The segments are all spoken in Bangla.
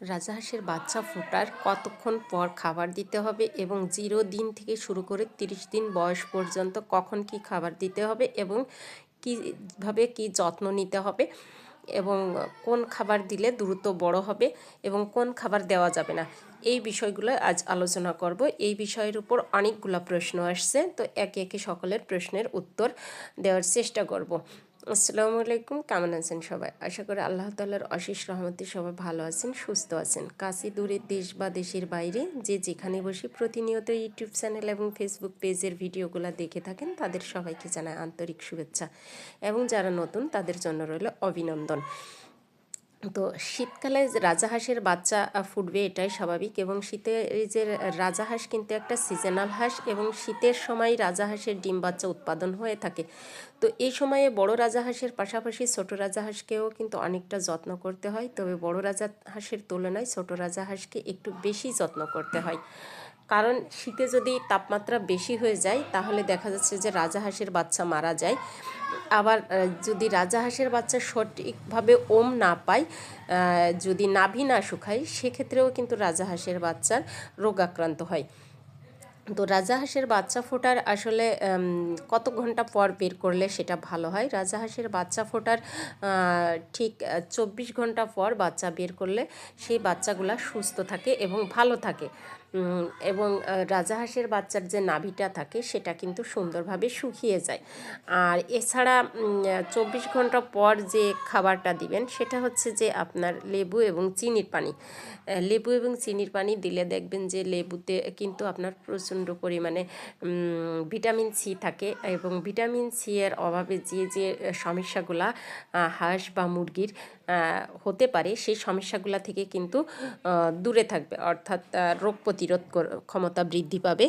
রাজাহাঁসের বাচ্চা ফোটার কতক্ষণ পর খাবার দিতে হবে এবং জিরো দিন থেকে শুরু করে তিরিশ দিন বয়স পর্যন্ত কখন কি খাবার দিতে হবে এবং কীভাবে কি যত্ন নিতে হবে এবং কোন খাবার দিলে দ্রুত বড় হবে এবং কোন খাবার দেওয়া যাবে না। এই বিষয়গুলো আজ আলোচনা করব। এই বিষয়ের উপর অনেকগুলো প্রশ্ন আসছে। তো একে একে সকলের প্রশ্নের উত্তর দেওয়ার চেষ্টা করব। আসসালামু আলাইকুম, কেমন আছেন সবাই? আশা করি আল্লাহ তাল্লার অশেষ রহমতে সবাই ভালো আছেন, সুস্থ আছেন। কাছে দূরে দেশ বা দেশের বাইরে যে যেখানে বসে প্রতিনিয়ত ইউটিউব চ্যানেল এবং ফেসবুক পেজের ভিডিওগুলো দেখে থাকেন, তাদের সবাইকে জানায় আন্তরিক শুভেচ্ছা। এবং যারা নতুন, তাদের জন্য রইল অভিনন্দন। তো শীতকালে রাজাহাঁসের বাচ্চা ফুটবে এটাই স্বাভাবিক এবং শীতের এই যে রাজাহাঁস কিন্তু একটা সিজনাল হাঁস এবং শীতের সময় রাজাহাঁসের ডিম বাচ্চা উৎপাদন হয়ে থাকে। তো এই সময়ে বড় রাজাহাঁসের পাশাপাশি ছোট রাজাহাঁসকেও কিন্তু অনেকটা যত্ন করতে হয়। তবে বড় রাজা হাঁসের তুলনায় ছোট রাজাহাঁসকে একটু বেশি যত্ন করতে হয়। কারণ শীতে যদি তাপমাত্রা বেশি হয়ে যায়, তাহলে দেখা যাচ্ছে যে রাজাহাঁসের বাচ্চা মারা যায়। আবার যদি রাজাহাঁসের বাচ্চা সঠিকভাবে ওম না পায় যদি নাভি না শুকায়, সেক্ষেত্রেও কিন্তু রাজাহাঁসের বাচ্চার রোগাক্রান্ত হয়। তো রাজাহাঁসের বাচ্চা ফোটার আসলে কত ঘণ্টা পর বের করলে সেটা ভালো হয়? রাজাহাঁসের বাচ্চা ফোটার ঠিক চব্বিশ ঘণ্টা পর বাচ্চা বের করলে সেই বাচ্চাগুলা সুস্থ থাকে এবং ভালো থাকে। এবং রাজাহাঁসের বাচ্চার যে নাভিটা থাকে, সেটা কিন্তু সুন্দরভাবে শুকিয়ে যায়। আর এছাড়া চব্বিশ ঘণ্টা পর যে খাবারটা দিবেন, সেটা হচ্ছে যে আপনার লেবু এবং চিনির পানি। লেবু এবং চিনির পানি দিলে দেখবেন যে লেবুতে কিন্তু আপনার প্রচণ্ড পরিমাণে ভিটামিন সি থাকে এবং ভিটামিন সি এর অভাবে যে যে সমস্যাগুলা হাঁস বা মুরগির হতে পারে, সেই সমস্যাগুলা থেকে কিন্তু দূরে থাকবে। অর্থাৎ রোগ প্রতিরোধ ক্ষমতা বৃদ্ধি পাবে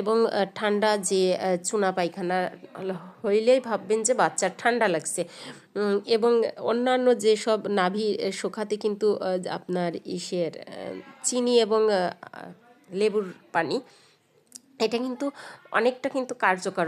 এবং ঠান্ডা যে চুনা পায়খানা হইলেই ভাববেন যে বাচ্চার ঠান্ডা লাগছে। এবং অন্যান্য যেসব নাভি শোখাতে কিন্তু আপনার ইসের চিনি এবং লেবুর পানি, এটা কিন্তু অনেকটা কিন্তু কার্যকর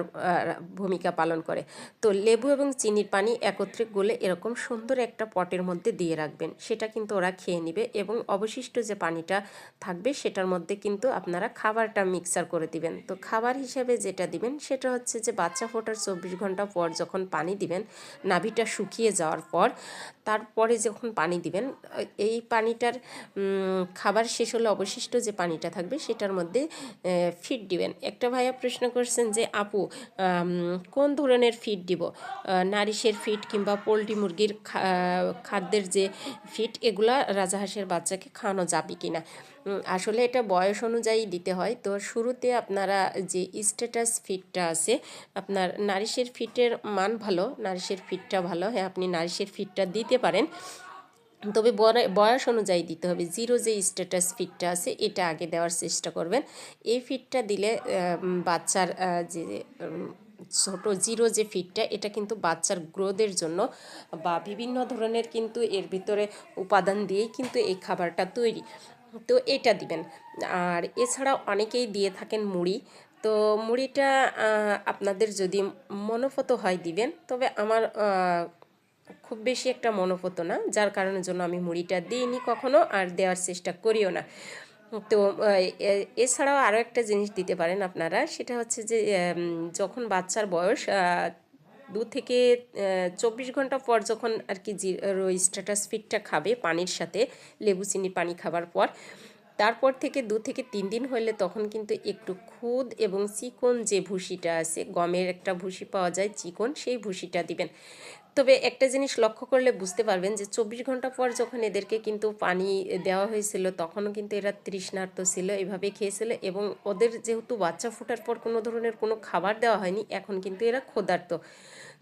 ভূমিকা পালন করে। তো লেবু এবং চিনির পানি একত্রে গলে এরকম সুন্দর একটা পটের মধ্যে দিয়ে রাখবেন। সেটা কিন্তু ওরা খেয়ে নেবে এবং অবশিষ্ট যে পানিটা থাকবে সেটার মধ্যে কিন্তু আপনারা খাবারটা মিক্সার করে দিবেন। তো খাবার হিসেবে যেটা দিবেন সেটা হচ্ছে যে বাচ্চা ফোটার চব্বিশ ঘণ্টা পর যখন পানি দিবেন, নাভিটা শুকিয়ে যাওয়ার পর, তারপরে যখন পানি দিবেন এই পানিটার খাবার শেষ হলে অবশিষ্ট যে পানিটা থাকবে সেটার মধ্যে ফিট দিবেন। একটা ভাইয়া প্রশ্ন করছেন যে, আপু কোন ধরনের ফিট দিব? নারিশের ফিট কিংবা পোলট্রি মুরগির খাদ্যের যে ফিট এগুলা রাজাহাঁসের বাচ্চাকে খাওয়ানো যাবে কি না আসলে এটা বয়স অনুযায়ী দিতে হয়। তো শুরুতে আপনারা যে স্ট্যাটাস ফিটটা আছে, আপনার নারিশের ফিটের মান ভালো, নারিশের ফিটটা ভালো হ্যাঁ আপনি নারিশের ফিটটা দিতে পারেন। তবে বয়স অনুযায়ী দিতে হবে। জিরো যে স্ট্যাটাস ফিটটা আছে, এটা আগে দেওয়ার চেষ্টা করবেন। এই ফিটটা দিলে বাচ্চার যে ছোট জিরো যে ফিটটা এটা কিন্তু বাচ্চার গ্রোথের জন্য বা বিভিন্ন ধরনের কিন্তু এর ভিতরে উপাদান দিয়েই কিন্তু এই খাবারটা তৈরি। তো এটা দিবেন। আর এছাড়া অনেকেই দিয়ে থাকেন মুড়ি। তো মুড়িটা আপনাদের যদি মনোফত হয় দিবেন, তবে আমার খুব বেশি একটা মনোপত না, যার কারণের জন্য আমি মুড়িটা দিইনি কখনো আর দেওয়ার চেষ্টা করিও না। তো এছাড়াও আরও একটা জিনিস দিতে পারেন আপনারা, সেটা হচ্ছে যে যখন বাচ্চার বয়স দু থেকে চব্বিশ ঘণ্টা পর যখন আর কি ওই স্ট্যাটাস ফিটটা খাবে পানির সাথে, লেবু, চিনি, পানি খাবার পর, তারপর থেকে দু থেকে তিন দিন হলে তখন কিন্তু একটু খুদ এবং চিকন যে ভুসিটা আছে, গমের একটা ভুসি পাওয়া যায়, চিকন, সেই ভুসিটা দিবেন। তবে একটা জিনিস লক্ষ্য করলে বুঝতে পারবেন যে চব্বিশ ঘণ্টা পর যখন এদেরকে কিন্তু পানি দেওয়া হয়েছিল, তখনও কিন্তু এরা তৃষ্ণার্ত ছিল এভাবে খেয়েছিল এবং ওদের যেহেতু বাচ্চা ফোটার পর কোনো ধরনের কোনো খাবার দেওয়া হয়নি, এখন কিন্তু এরা ক্ষুধার্ত।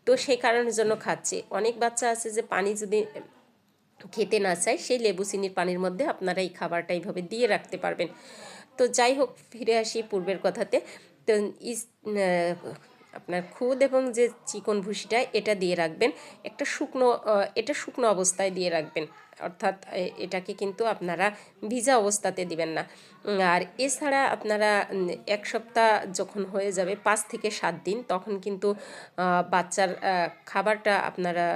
তো সেই কারণের জন্য খাচ্ছে। অনেক বাচ্চা আছে যে পানি যদি খেতে না চায়, সেই লেবু চিনির পানির মধ্যে আপনারা এই খাবারটা এইভাবে দিয়ে রাখতে পারবেন। তো যাই হোক, ফিরে আসি পূর্বের কথাতে। তো আপনার খুদ এবং যে চিকন ভুসিটা এটা দিয়ে রাখবেন। একটা শুকনো এটা শুকনো অবস্থায় দিয়ে রাখবেন। অর্থাৎ এটাকে কিন্তু আপনারা ভিজা অবস্থাতে দিবেন না। আর এছাড়া আপনারা এক সপ্তাহ যখন হয়ে যাবে, পাঁচ থেকে সাত দিন, তখন কিন্তু বাচ্চার খাবারটা আপনারা,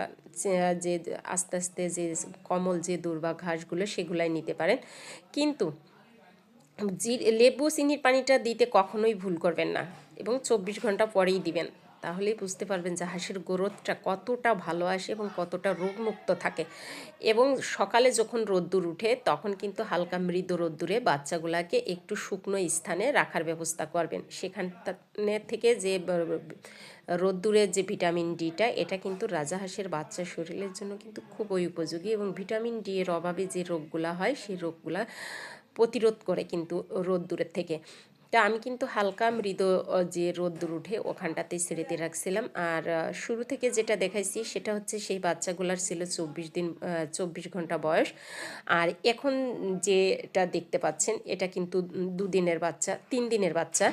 যে আস্তে আস্তে যে কমল যে দুর্বা ঘাসগুলো, সেগুলাই নিতে পারেন। কিন্তু লেবু, চিনির পানিটা দিতে কখনোই ভুল করবেন না। এবং চব্বিশ ঘণ্টা পরেই দিবেন। তাহলেই বুঝতে পারবেন যে হাঁসের গ্রোথটা কতটা ভালো আসে এবং কতটা রোগমুক্ত থাকে। এবং সকালে যখন রোদ্দুর উঠে, তখন কিন্তু হালকা মৃদু রোদ্দুরে বাচ্চাগুলাকে একটু শুকনো স্থানে রাখার ব্যবস্থা করবেন। সেখান থেকে যে রোদ্দুরের যে ভিটামিন ডিটা, এটা কিন্তু রাজাহাঁসের বাচ্চা শরীরের জন্য কিন্তু খুবই উপযোগী এবং ভিটামিন ডি এর অভাবে যে রোগগুলা হয়, সেই রোগগুলা প্রতিরোধ করে কিন্তু রোদ্দুরের থেকে। তা আমি কিন্তু হালকা মৃদ যে রোদ্দুর উঠে ওখানটাতেই ছেড়েতে রাখছিলাম। আর শুরু থেকে যেটা দেখাইছি সেটা হচ্ছে সেই বাচ্চাগুলার ছিল চব্বিশ দিন চব্বিশ ঘণ্টা বয়স। আর এখন যেটা দেখতে পাচ্ছেন, এটা কিন্তু দুদিনের বাচ্চা, তিন দিনের বাচ্চা।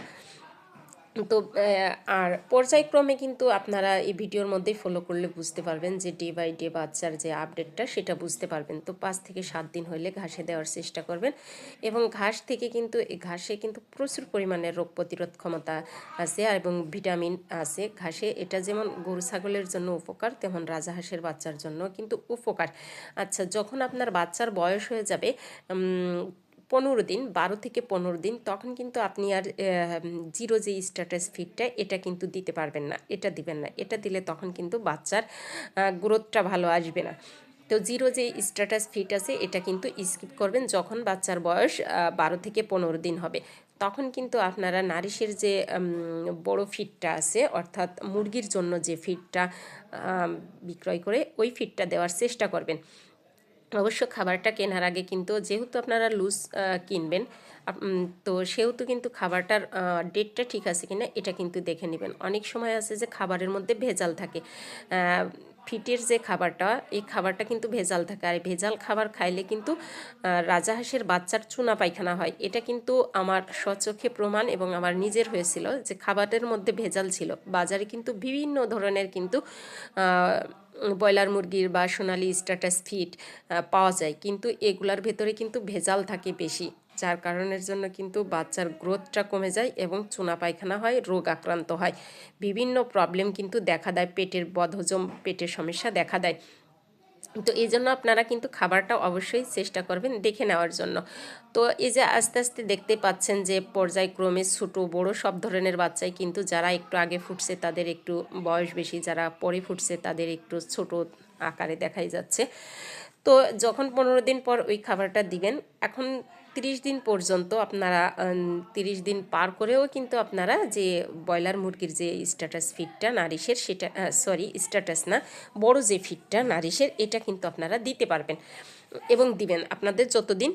তো আর পর্যায়ক্রমে কিন্তু আপনারা এই ভিডিওর মধ্যেই ফলো করলে বুঝতে পারবেন যে ডে বাই ডে বাচ্চার যে আপডেটটা সেটা বুঝতে পারবেন। তো পাঁচ থেকে সাত দিন হলে ঘাসে দেওয়ার চেষ্টা করবেন এবং ঘাস থেকে কিন্তু ঘাসে কিন্তু প্রচুর পরিমাণে রোগ প্রতিরোধ ক্ষমতা আছে এবং ভিটামিন আছে। ঘাসে এটা যেমন গরু ছাগলের জন্য উপকার, তেমন রাজা রাজাহাঁসের বাচ্চার জন্য কিন্তু উপকার। আচ্ছা যখন আপনার বাচ্চার বয়স হয়ে যাবে পনেরো দিন, বারো থেকে পনেরো দিন, তখন কিন্তু আপনি আর জিরো যে স্ট্যাটাস ফিটটা এটা কিন্তু দিতে পারবেন না, এটা দিবেন না। এটা দিলে তখন কিন্তু বাচ্চার গ্রোথটা ভালো আসবে না। তো জিরো যে স্ট্যাটাস ফিট আছে, এটা কিন্তু স্কিপ করবেন যখন বাচ্চার বয়স বারো থেকে পনেরো দিন হবে। তখন কিন্তু আপনারা নারিশের যে বড় ফিটটা আছে, অর্থাৎ মুরগির জন্য যে ফিটটা বিক্রয় করে, ওই ফিটটা দেওয়ার চেষ্টা করবেন। অবশ্য খাবারটা কেনার আগে কিন্তু যেহেতু আপনারা লুজ কিনবেন তো সেহেতু কিন্তু খাবারটার ডেটটা ঠিক আছে কিনা এটা কিন্তু দেখে নেবেন। অনেক সময় আছে যে খাবারের মধ্যে ভেজাল থাকে। ফিটের যে খাবারটা, এই খাবারটা কিন্তু ভেজাল থাকে। আর ভেজাল খাবার খাইলে কিন্তু রাজাহাঁসের বাচ্চার চুনা পায়খানা হয়। এটা কিন্তু আমার স্বচক্ষে প্রমাণ এবং আমার নিজের হয়েছিল যে খাবারের মধ্যে ভেজাল ছিল। বাজারে কিন্তু বিভিন্ন ধরনের কিন্তু ব্রয়লার মুরগির বা সোনালি স্ট্যাটাস ফিট পাওয়া যায়। কিন্তু এগুলার ভেতরে কিন্তু ভেজাল থাকে বেশি, যার কারণের জন্য কিন্তু বাচ্চার গ্রোথটা কমে যায় এবং চুনা পায়খানা হয়, রোগ আক্রান্ত হয়। বিভিন্ন প্রবলেম কিন্তু দেখা দেয়, পেটের বদহজম, পেটের সমস্যা দেখা দেয়। তো এই জন্য আপনারা কিন্তু খাবারটা অবশ্যই চেষ্টা করবেন দেখে নেওয়ার জন্য। তো এই যে আস্তে আস্তে দেখতে পাচ্ছেন যে পর্যায়ক্রমে ছোটো, বড় সব ধরনের বাচ্চাই কিন্তু যারা একটু আগে ফুটছে তাদের একটু বয়স বেশি, যারা পরে ফুটছে তাদের একটু ছোট আকারে দেখাই যাচ্ছে। তো যখন পনেরো দিন পর ওই খাবারটা দিবেন, এখন তিরিশ দিন পর্যন্ত আপনারা তিরিশ দিন পার করেও কিন্তু আপনারা যে ব্রয়লার মুরগির যে স্ট্যাটাস ফিটটা নারিশের সেটা সরি স্ট্যাটাস না, বড় যে ফিটটা নারিশের, এটা কিন্তু আপনারা দিতে পারবেন এবং দিবেন। আপনাদের যতদিন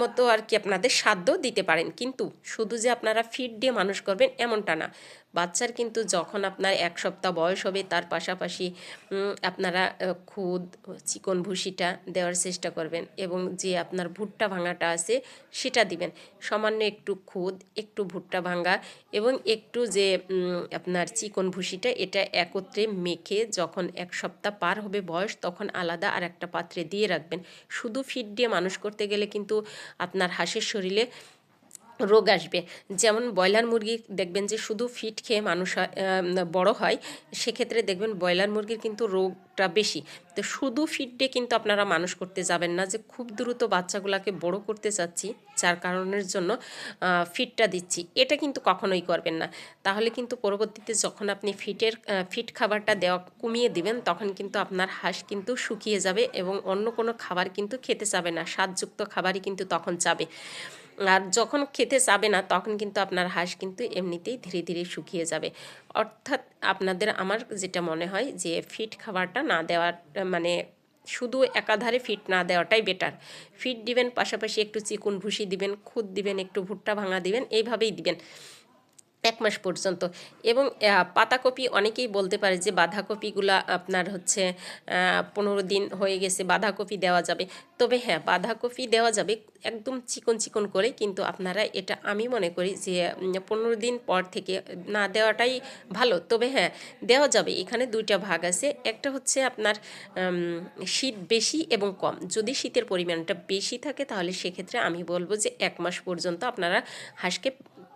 মতো আর কি আপনাদের সাধ্য দিতে পারেন। কিন্তু শুধু যে আপনারা ফিড দিয়ে মানুষ করবেন, এমনটা না। বাচ্চার কিন্তু যখন আপনার এক সপ্তাহ বয়স হবে, তার পাশাপাশি আপনারা খুদ, চিকন ভুসিটা দেওয়ার চেষ্টা করবেন এবং যে আপনার ভুট্টা ভাঙাটা আছে, সেটা দিবেন। সামান্য একটু খুদ, একটু ভুট্টা ভাঙা এবং একটু যে আপনার চিকন ভুসিটা এটা একত্রে মেখে যখন এক সপ্তাহ পার হবে বয়স, তখন আলাদা আর একটা পাত্রে দিয়ে রাখবেন। শুধু ফিড দিয়ে মানুষ করতে গেলে কিন্তু আপনার হাঁসের শরীরে রোগ আসবে। যেমন ব্রয়লার মুরগি দেখবেন যে শুধু ফিট খেয়ে মানুষ বড় হয়, সেক্ষেত্রে দেখবেন ব্রয়লার মুরগির কিন্তু রোগটা বেশি। তো শুধু ফিট দিয়ে কিন্তু আপনারা মানুষ করতে যাবেন না, যে খুব দ্রুত বাচ্চাগুলোকে বড় করতে চাচ্ছি, যার কারণের জন্য ফিটটা দিচ্ছি। এটা কিন্তু কখনোই করবেন না। তাহলে কিন্তু পরবর্তীতে যখন আপনি ফিটের ফিট খাবারটা দেওয়া কমিয়ে দিবেন, তখন কিন্তু আপনার হাঁস কিন্তু শুকিয়ে যাবে এবং অন্য কোনো খাবার কিন্তু খেতে চাবে না। স্বাদযুক্ত খাবারই কিন্তু তখন চাবে। আর যখন খেতে চাবে না, তখন কিন্তু আপনার হাঁস কিন্তু এমনিতেই ধীরে ধীরে শুকিয়ে যাবে। অর্থাৎ আপনাদের আমার যেটা মনে হয় যে ফিট খাবারটা না দেওয়ার মানে শুধু একাধারে ফিট না দেওয়াটাই বেটার ফিট দিবেন, পাশাপাশি একটু চিকুন ভুষি দিবেন, খুদ দিবেন, একটু ভুট্টা ভাঙা দিবেন, এইভাবেই দিবেন। এক মাস পর্যন্ত। এবং পাতাকপি অনেকেই বলতে পারে যে বাঁধাকপিগুলো আপনার হচ্ছে পনেরো দিন হয়ে গেছে, বাঁধাকপি দেওয়া যাবে। তবে হ্যাঁ বাঁধাকপি দেওয়া যাবে একদম চিকন চিকন করে, কিন্তু আপনারা এটা আমি মনে করি যে পনেরো দিন পর থেকে না দেওয়াটাই ভালো। তবে হ্যাঁ দেওয়া যাবে। এখানে দুইটা ভাগ আছে। একটা হচ্ছে আপনার শীত বেশি এবং কম। যদি শীতের পরিমাণটা বেশি থাকে, তাহলে সেক্ষেত্রে আমি বলব যে এক মাস পর্যন্ত আপনারা হাঁসকে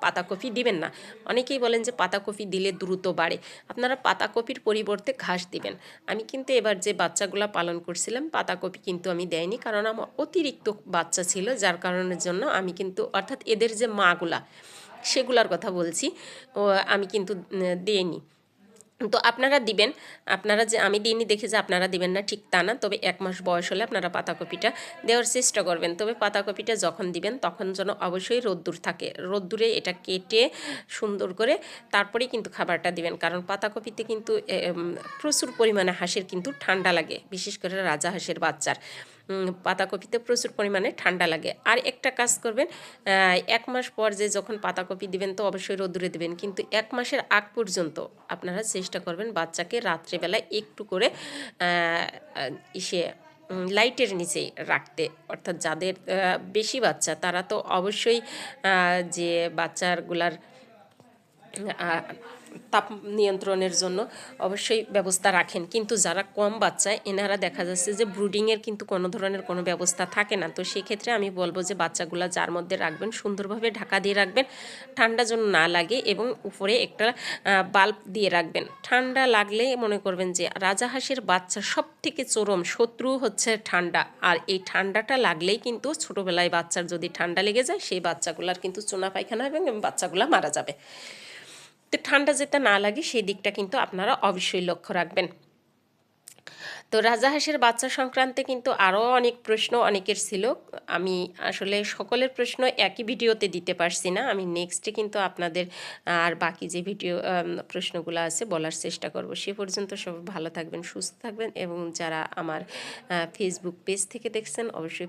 পাতাকপি দিবেন না। অনেকেই বলেন যে পাতাকপি দিলে দ্রুত বাড়ে। আপনারা পাতাকপির পরিবর্তে ঘাস দিবেন। আমি কিন্তু এবার যে বাচ্চাগুলো পালন করছিলাম, পাতাকপি কিন্তু আমি দেয়নি কারণ আমার অতিরিক্ত বাচ্চা ছিল, যার কারণের জন্য আমি কিন্তু, অর্থাৎ এদের যে মাগুলা, সেগুলার কথা বলছি আমি কিন্তু দিইনি। তো আপনারা দিবেন। আপনারা যে আমি দিইনি দেখে যে আপনারা দিবেন না, ঠিক তা না। তবে এক মাস বয়স হলে আপনারা পাতাকপিটা দেওয়ার চেষ্টা করবেন। তবে পাতাকপিটা যখন দিবেন, তখন যেন অবশ্যই রোদ্দুর থাকে। রোদ্দুরে এটা কেটে সুন্দর করে তারপরেই কিন্তু খাবারটা দিবেন। কারণ পাতাকপিতে কিন্তু প্রচুর পরিমাণে হাঁসের কিন্তু ঠান্ডা লাগে। বিশেষ করে রাজা হাঁসের বাচ্চার। পাতাকপিতে প্রচুর পরিমাণে ঠান্ডা লাগে। আর একটা কাজ করবেন এক মাস পর যে যখন পাতাকপি দিবেন তো অবশ্যই রোদ্দুরে দেবেন। কিন্তু এক মাসের আগ পর্যন্ত আপনারা চেষ্টা করবেন বাচ্চাকে রাত্রেবেলায় একটু করে ইসে লাইটের নিচে রাখতে। অর্থাৎ যাদের বেশি বাচ্চা তারা তো অবশ্যই যে বাচ্চাগুলার আহ, তাপ নিয়ন্ত্রণের জন্য অবশ্যই ব্যবস্থা রাখেন। কিন্তু যারা কম বাচ্চা, এনারা দেখা যাচ্ছে যে ব্রুডিংয়ের কিন্তু কোনো ধরনের কোনো ব্যবস্থা থাকে না। তো সেক্ষেত্রে আমি বলব যে বাচ্চাগুলা যার মধ্যে রাখবেন, সুন্দরভাবে ঢাকা দিয়ে রাখবেন, ঠান্ডা যেন না লাগে এবং উপরে একটা বাল্ব দিয়ে রাখবেন। ঠান্ডা লাগলে মনে করবেন যে রাজাহাঁসের বাচ্চা সব থেকে চরম শত্রু হচ্ছে ঠান্ডা। আর এই ঠান্ডাটা লাগলেই কিন্তু ছোটোবেলায় বাচ্চার যদি ঠান্ডা লেগে যায়, সেই বাচ্চাগুলার কিন্তু চুনা পায়খানা হবে এবং বাচ্চাগুলা মারা যাবে। তো ঠান্ডা যেটা না লাগে, সেই দিকটা কিন্তু আপনারা অবশ্যই লক্ষ্য রাখবেন। তো রাজাহাঁসের বাচ্চা সংক্রান্তে কিন্তু আরও অনেক প্রশ্ন অনেকের ছিল। আমি আসলে সকলের প্রশ্ন একই ভিডিওতে দিতে পারছি না। আমি নেক্সটে কিন্তু আপনাদের আর বাকি যে ভিডিও প্রশ্নগুলো আছে বলার চেষ্টা করব। সে পর্যন্ত সব ভালো থাকবেন, সুস্থ থাকবেন এবং যারা আমার ফেসবুক পেজ থেকে দেখছেন অবশ্যই